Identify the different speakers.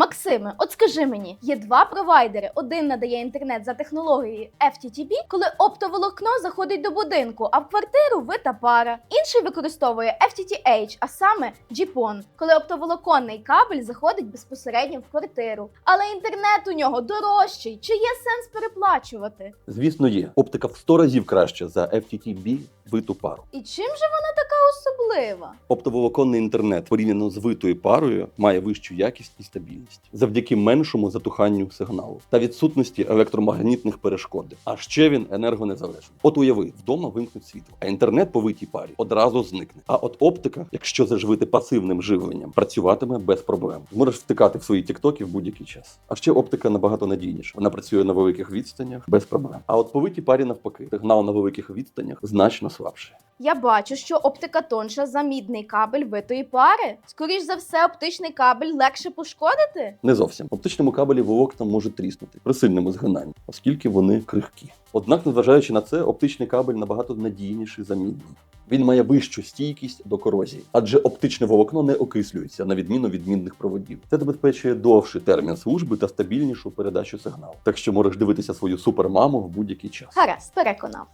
Speaker 1: Максиме, от скажи мені, є два провайдери. Один надає інтернет за технологією FTTB, коли оптоволокно заходить до будинку, а в квартиру вита пара. Інший використовує FTTH, а саме GPON, коли оптоволоконний кабель заходить безпосередньо в квартиру. Але інтернет у нього дорожчий. Чи є сенс переплачувати?
Speaker 2: Звісно, є. Оптика в 100 разів краще за FTTB виту пару.
Speaker 1: І чим же вона така особлива?
Speaker 2: Оптоволоконний інтернет порівняно з витою парою має вищу якість і стабільність завдяки меншому затуханню сигналу та відсутності електромагнітних перешкод. А ще він енергонезалежний. От уяви, вдома вимкнуть світло, а інтернет по витій парі одразу зникне. А от оптика, якщо заживити пасивним живленням, працюватиме без проблем. Зможеш втикати в свої тіктоки в будь-який час. А ще оптика набагато надійніша. Вона працює на великих відстанях без проблем. А от по витій парі навпаки, сигнал на великих відстанях значно слабший.
Speaker 1: Я бачу, що оптика тонша за мідний кабель витої пари. Скоріш за все, оптичний кабель легше пошкодити.
Speaker 2: Не зовсім. В оптичному кабелі волокна може тріснути при сильному згинанні, оскільки вони крихкі. Однак, незважаючи на це, оптичний кабель набагато надійніший за мідний. Він має вищу стійкість до корозії, адже оптичне волокно не окислюється на відміну від мідних проводів. Це забезпечує довший термін служби та стабільнішу передачу сигналу. Так що можеш дивитися свою супермаму в будь-який час.
Speaker 1: Гаразд, переконав.